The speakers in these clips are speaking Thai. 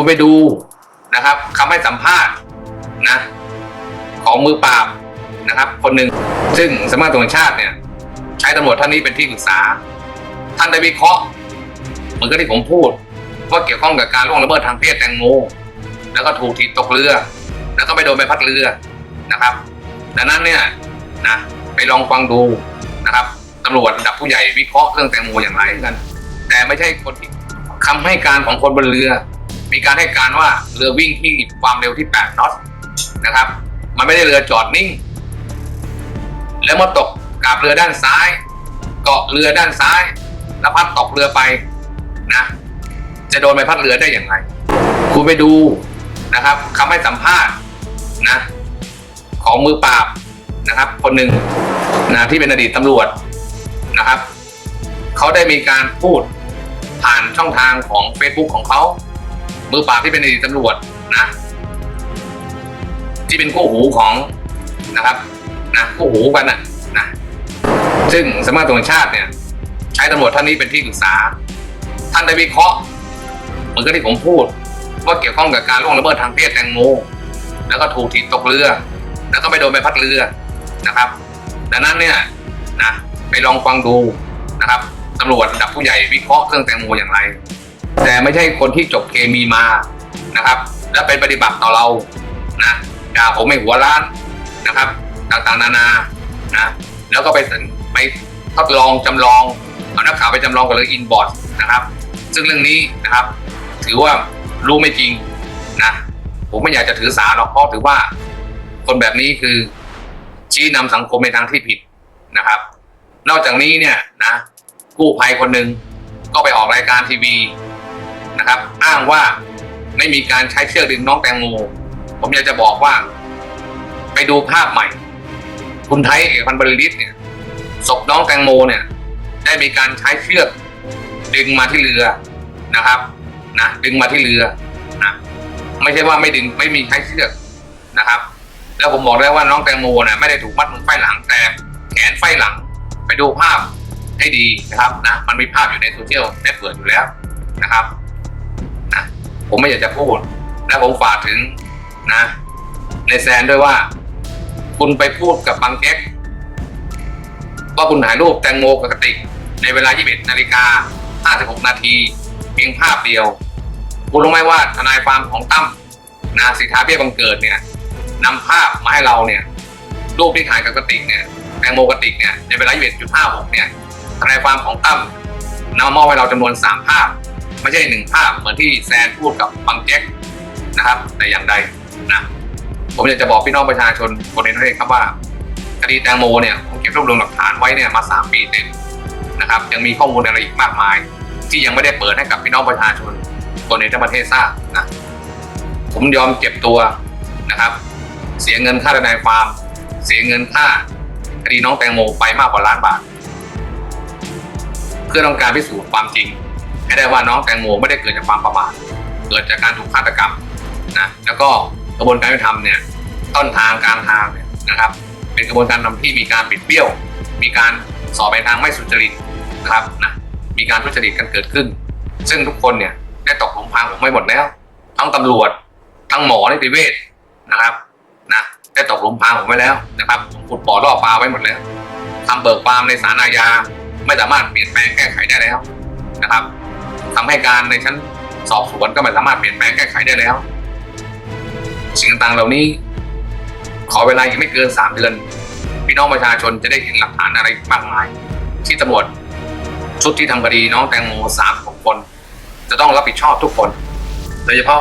คุณไปดูนะครับคำให้สัมภาษณ์นะของมือปราบนะครับ คนหนึ่งซึ่งสำนักงานตำรวจแห่งชาติเนี่ย ใช้ตำรวจท่านนี้เป็นที่ปรึกษา ท่านได้วิเคราะห์เหมือนกับที่ผมพูดว่าเกี่ยวข้องกับการล่วงละเมิดทางเพศแตงโมแล้วก็ถูกถีบตกเรือ แล้วก็ไปโดนใบพัดเรือนะครับ ดังนั้นเนี่ยนะไปลองฟังดูนะครับตำรวจระดับผู้ใหญ่วิเคราะห์เรื่องแตงโมอย่างไรกัน แต่ไม่ใช่คนคำให้การของคนบนเรือ มีการให้การว่าเรือวิ่งที่ความเร็วที่ 8น็อตนะครับ มันไม่ได้เรือจอดนิ่ง แล้วมาตกกับเรือด้านซ้าย เกาะเรือด้านซ้ายแล้วพัดตกเรือไปนะจะโดนใบพัดเรือได้อย่างไร คุณไปดูนะครับคำให้สัมภาษณ์นะของมือปราบนะครับ คนหนึ่งนะที่เป็นอดีตตำรวจนะครับ เขาได้มีการพูดผ่านช่องทางของ Facebook ของเขา มือปราบที่เป็นอดีตตำรวจนะ ที่เป็นคู่หูของนะครับนะคู่หูกันนะนะซึ่งสำนักงาตรงชาติเนี่ย ใช้ตำรวจท่านนี้เป็นที่ปรึกษา ท่านได้วิเคราะห์เหมือนกับที่ผมพูดว่าเกี่ยวข้องกับการล่วงละเมิดทางเพศแตงโมแล้วก็ถูกถีบตกเรือ แล้วก็ไปโดนใบพัดเรือนะครับ ดังนั้นเนี่ยนะไปลองฟังดูนะครับตำรวจระดับผู้ใหญ่วิเคราะห์เรื่องแตงโมอย่างไร แต่ไม่ใช่คนที่จบเคมีมานะครับ แล้วไปปฏิบัติต่อเรานะด่าผมไม่หัวล้านนะครับ ต่างๆนานานะแล้วก็ไปไปทดลองจำลองเอานักข่าวไปจำลองกับเรื่องอินบอร์ดนะครับ ซึ่งเรื่องนี้นะครับ ถือว่ารู้ไม่จริงนะผมไม่อยากจะถือสาหรอกเพราะถือว่า คนแบบนี้คือชี้นำสังคมในทางที่ผิดนะครับ นอกจากนี้เนี่ยนะกู้ภัยคนหนึ่งก็ไปออกรายการทีวี นะครับ อ้างว่าไม่มีการใช้เชือกดึงน้องแตงโม ผมอยากจะบอกว่า ไปดูภาพใหม่ คุณไทยเอกพันบริลิตเนี่ยศพน้องแตงโมเนี่ย ได้มีการใช้เชือกดึงมาที่เรือนะครับนะดึงมาที่เรือนะไม่ใช่ว่าไม่ดึงไม่มีใช้เชือกนะครับ แล้วผมบอกได้ว่าน้องแตงโมเนี่ยไม่ได้ถูกมัดมือไฟหลังแต่แขนไฟหลัง ไปดูภาพให้ดีนะครับนะมันมีภาพอยู่ในโซเชียลเน็ตเวิร์กอยู่แล้วนะครับ ผมไม่อยากจะพูด และผมฝากถึงนะ ในแซนด้วยว่า คุณไปพูดกับบางแก๊กว่าคุณถ่ายรูปแตงโมกับกติก ในเวลา 21นาฬิกา56 นาทีเพียงภาพเดียว คุณรู้ไหมว่าทนายความของตั้มนาสิทธาเบี้ยบังเกิดเนี่ยนำภาพมาให้เราเนี่ย รูปที่ถ่ายกับกติกเนี่ยแตงโมกติกเนี่ยในเวลา 21.56 เนี่ยทนายความของตั้มนำมามอบให้เราจำนวน 3 ภาพ ไม่ใช่หนึ่งภาพเหมือนที่แซนพูดกับบางแจ็คนะครับแต่อย่างใดนะผมอยากจะบอกพี่น้องประชาชนคนในประเทศครับว่าคดีแตงโมเนี่ยผมเก็บรวบรวมหลักฐานไว้เนี่ยมาสามปีเต็มนะครับ ยังมีข้อมูลอะไรอีกมากมาย ที่ยังไม่ได้เปิดให้กับพี่น้องประชาชนคนในประเทศทราบนะผมยอมเก็บตัวนะครับ เสียเงินค่าทนายความ เสียเงินค่าคดีน้องแตงโมไปมากกว่าล้านบาท เพื่อต้องการพิสูจน์ความจริง ให้ได้ว่าน้องแตงโมไม่ได้เกิดจากความประมาทเกิดจากการถูกฆาตกรรมนะแล้วก็กระบวนการยุติธรรมเนี่ยต้นทางกลางทางเนี่ยนะครับ เป็นกระบวนการทำที่มีการปิดเบี้ยว มีการสอบไปทางไม่สุจริตนะครับนะมีการทุจริตกันเกิดขึ้น ซึ่งทุกคนเนี่ยได้ตกหลุมพรางผมไม่หมดแล้ว ทั้งตำรวจทั้งหมอนิติเวชนะครับนะได้ตกหลุมพรางผมไว้แล้วนะครับผมขุดบ่อล่อปลาไว้หมดแล้วทำเบิกความในศาลอาญาไม่สามารถเปลี่ยนแปลงแก้ไขได้แล้วนะครับ ทำให้การในชั้นสอบสวนก็ไม่สามารถเปลี่ยนแปลงแก้ไขได้แล้ว สิ่งต่างๆเหล่านี้ ขอเวลาอีกไม่เกินสามเดือน พี่น้องประชาชนจะได้เห็นหลักฐานอะไรมากมาย ที่ตำรวจชุดที่ทำคดีน้องแตงโมสามคน จะต้องรับผิดชอบทุกคน โดยเฉพาะ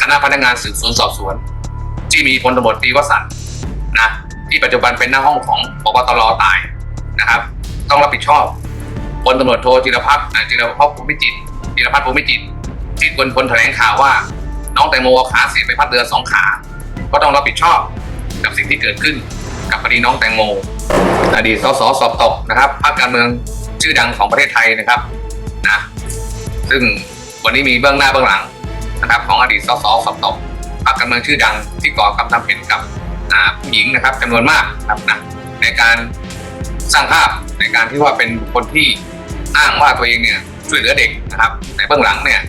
คณะพนักงานสืบสวนสอบสวน ที่มีพลตำรวจตรีวสันต์นะที่ปัจจุบันเป็นหน้าห้องของปปตรตายนะครับ ต้องรับผิดชอบพลตำรวจโทจิรพัฒน์จิรพัฒน์ภูมิจิต รจิรพัฒน์ภูมิจิตที่คนคนแถลงข่าวว่า น้องแตงโมขาเสียไปพัดเรือสองขา ก็ต้องรับผิดชอบกับสิ่งที่เกิดขึ้นกับคดีน้องแตงโมอดีตสสสอบตกนะครับพรรคการเมืองชื่อดังของประเทศไทยนะครับนะซึ่งวันนี้มีเบื้องหน้าเบื้องหลังนะครับ ของอดีตสสสอบตกพรรคการเมืองชื่อดังที่ก่อกรรมทำผิดกับผู้หญิงนะครับจำนวนมากครับนะในการสร้างภาพในการที่ว่าเป็นบุคคลที่อ้างว่าตัวเองเนี่ย ช่วยเหลือเด็กนะครับแต่เบื้องหลังเนี่ย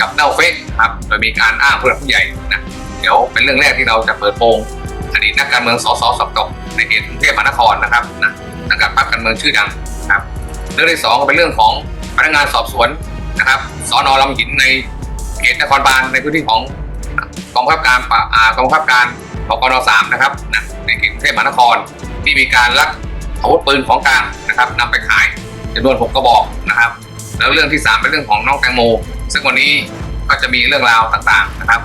กับเน่าเฟกนะครับโดยมีการอ้างผู้หลักผู้ใหญ่นะเดี๋ยวเป็นเรื่องแรกที่เราจะเปิดโปงอดีตนักการเมืองสสสอบตกในเขตกรุงเทพมหานครนะครับนะนักการพรรคการเมืองชื่อดังนะครับเรื่องที่สองเป็นเรื่องของพนักงานสอบสวนนะครับสอนอลำหินในเขตนครบาลในพื้นที่ของกองบังคับการปราอ่ากองบังคับการปกนสามนะครับนะในเขตกรุงเทพมหานครที่มีการลักอาวุธปืนของกลางนะครับนำไปขายจำนวนหกกระบอกนะครับ แล้วเรื่องที่สามเป็นเรื่องของน้องแตงโม ซึ่งวันนี้ก็จะมีเรื่องราวต่างๆนะครับ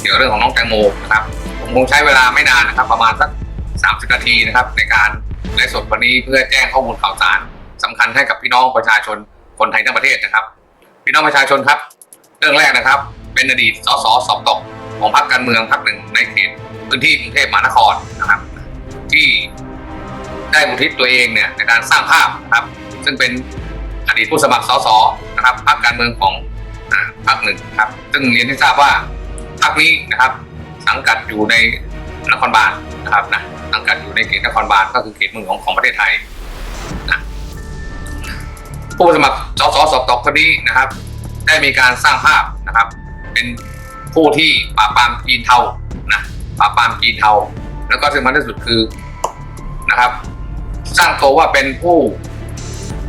เกี่ยวกับเรื่องของน้องแตงโมนะครับผมคงใช้เวลาไม่นานนะครับ ประมาณสัก30นาทีนะครับ ในการไลฟ์สดวันนี้เพื่อแจ้งข้อมูลข่าวสารสำคัญให้กับพี่น้องประชาชนคนไทยทั้งประเทศนะครับ พี่น้องประชาชนครับ เรื่องแรกนะครับ เป็นอดีตสสสอบตกของพรรคการเมืองพรรคหนึ่งในเขตพื้นที่กรุงเทพมหานครนะครับ ที่ได้อุทิศตัวเองเนี่ยในการสร้างภาพนะครับ ซึ่งเป็น ดีตผู้สมัครสสนะครับพรรคการเมืองของอพรรคหนึ่งครับ ซึ่งเรียนให้ทราบว่าพรรคนี้นะครับ สังกัดอยู่ในนครบาลนะครับนะสังกัดอยู่ในเขตนครบาลก็คือเขตเมืองของของประเทศไทยนะผู้สมัครสสสอบตกคนนี้นะครับ ได้มีการสร้างภาพนะครับ เป็นผู้ที่ปราบปรามจีนเทานะปราบปรามจีนเทา แล้วก็ที่สำคัญที่สุดคือนะครับ สร้างตัวว่าเป็นผู้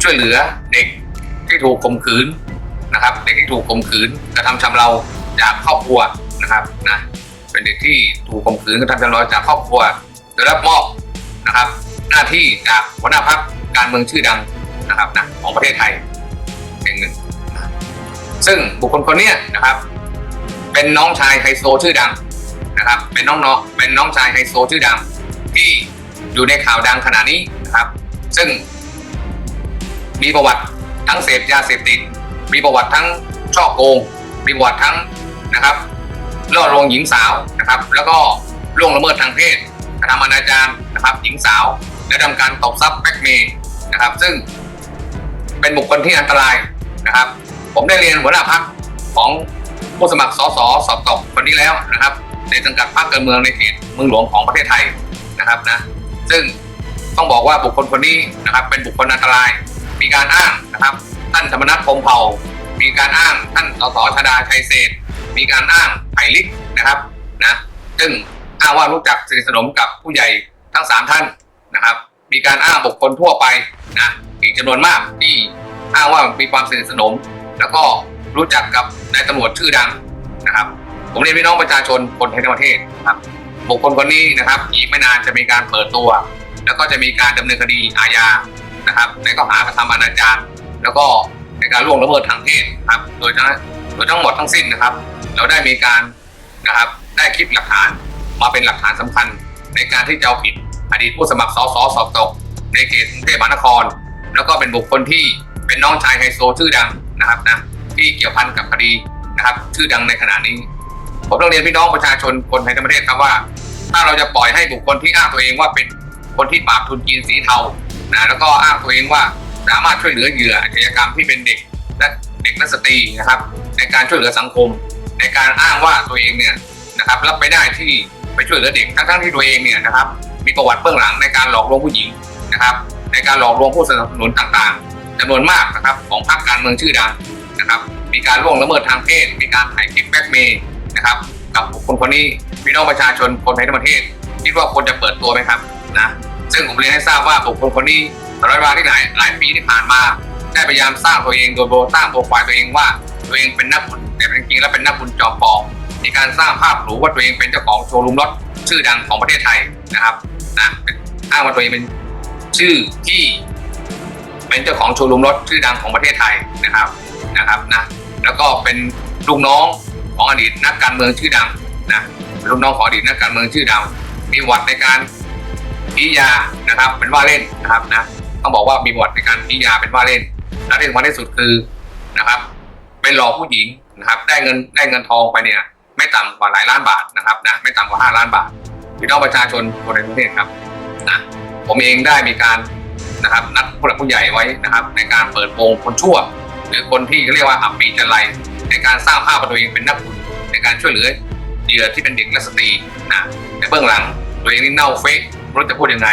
ช่วยเหลือเด็ก ที่ถูกข่มขืนนะครับ เด็กที่ถูกข่มขืนกระทำชำเราจากครอบครัวนะครับนะเป็นเด็กที่ถูกข่มขืนกระทำชำเราจากครอบครัวโดยรับมอบนะครับ หน้าที่จากหัวหน้าพักการเมืองชื่อดังนะครับนะของประเทศไทยแห่งหนึ่ง ซึ่งบุคคลคนเนี้ยนะครับ เป็นน้องชายไฮโซชื่อดังนะครับ เป็นน้องเน้องเป็นน้องชายไฮโซชื่อดัง ที่อยู่ในข่าวดังขณะนี้นะครับ ซึ่งมีประวัติ ทั้งเสพยาเสพติด มีประวัติทั้งช่อโกง มีประวัติทั้งนะครับล่อลวงหญิงสาวนะครับ แล้วก็ล่วงละเมิดทางเพศกระทำอนาจารนะครับ หญิงสาวและทำการตบทรัพย์แบล็กเมย์นะครับ ซึ่งเป็นบุคคลที่อันตรายนะครับ ผมได้เรียนหัวหน้าพักของผู้สมัครสสสอบตกคนนี้แล้วนะครับ ในสังกัดพรรคการเมืองในเขตเมืองหลวงของประเทศไทยนะครับนะซึ่งต้องบอกว่าบุคคลคนนี้นะครับ เป็นบุคคลอันตราย มีการอ้างนะครับ ท่านธรรมนัฐพรหมเผ่า มีการอ้างท่านสสชดาชัยเศษมีการอ้างไผ่ลิกนะครับนะซึ่งอ้างว่ารู้จักสนิทสนมกับผู้ใหญ่ทั้งสามท่านนะครับ มีการอ้างบุคคลทั่วไปนะอีกจำนวนมากที่อ้างว่ามีความสนิทสนม แล้วก็รู้จักกับนายตำรวจชื่อดังนะครับ ผมเรียนพี่น้องประชาชนคนไทยทั้งประเทศนะครับบุคคลคนนี้นะครับอีกไม่นานจะมีการเปิดตัว แล้วก็จะมีการดำเนินคดีอาญา นะครับในข้อหากระทำอนาจารแล้วก็ในการล่วงละเมิดทางเพศครับ โดยทั้งโดยทั้งหมดทั้งสิ้นนะครับ เราได้มีการนะครับได้คลิปหลักฐานมาเป็นหลักฐานสำคัญ ในการที่จะเอาผิดอดีตผู้สมัครสสสอบตก ในเขตกรุงเทพมหานคร แล้วก็เป็นบุคคลที่เป็นน้องชายไฮโซชื่อดังนะครับนะที่เกี่ยวพันกับคดีนะครับ ชื่อดังในขณะนี้ ผมต้องเรียนพี่น้องประชาชนคนไทยทั้งประเทศครับว่า ถ้าเราจะปล่อยให้บุคคลที่อ้างตัวเองว่าเป็นคนที่ปราบทุนจีนสีเทา นะแล้วก็อ้างตัวเองว่าสามารถช่วยเหลือเหยื่ออาชญากรรมที่เป็นเด็กและเด็กและสตรีนะครับ ในการช่วยเหลือสังคม ในการอ้างว่าตัวเองเนี่ยนะครับรับไม่ได้ที่ไปช่วยเหลือเด็กทั้งๆที่ตัวเองเนี่ยนะครับมีประวัติเบื้องหลังในการหลอกลวงผู้หญิงนะครับ ในการหลอกลวงผู้สนับสนุนต่างๆจำนวนมากนะครับของพรรคการเมืองชื่อดังนะครับ มีการล่วงละเมิดทางเพศ มีการถ่ายคลิปแบ็กเมย์นะครับกับบุคคลคนนี้พี่น้องประชาชนคนไทยทั้งประเทศคิดว่าควรจะเปิดตัวไหมครับนะ ซึ่งผมเรียนให้ทราบว่าบุคคลคนนี้ตลอดเวลาที่หลายหลายปีที่ผ่านมา ได้พยายามสร้างตัวเองโดยโบสร้างโปรไฟล์ตัวเองว่า ตัวเองเป็นนักบุญแต่จริงๆแล้วเป็นนักบุญจอมปลอมมีการสร้างภาพหรูว่าตัวเองเป็นเจ้าของโชว์รูมรถชื่อดังของประเทศไทยนะครับนะเป็นอ้างว่าตัวเองเป็นชื่อที่ เป็นเจ้าของโชว์รูมรถชื่อดังของประเทศไทยนะครับนะครับนะแล้วก็เป็นลูกน้องของอดีตนักการเมืองชื่อดังนะลูกน้องของอดีตนักการเมืองชื่อดังมีวัติในการ พิยานะครับเป็นว่าเล่นนะครับนะต้องบอกว่ามีประวัติในการพิยาเป็นว่าเล่นและที่สำคัญที่สุดคือนะครับเป็นหลอกผู้หญิงนะครับได้เงินได้เงินทองไปเนี่ยไม่ต่ำกว่าหลายล้านบาทนะครับนะไม่ต่ำกว่าห้าล้านบาทพี่น้องประชาชนคนในประเทศครับนะผมเองได้มีการนะครับนัดผู้หลักผู้ใหญ่ไว้นะครับ ในการเปิดโปงคนชั่ว หรือคนที่เรียกว่าอับปีจันไรในการสร้างภาพตัวเองเป็นนักบุญในการช่วยเหลือเหยื่อที่เป็นเด็กและสตรีนะในเบื้องหลังตัวเองนี่เน่าเฟ กไม่รู้จะพูดยังไง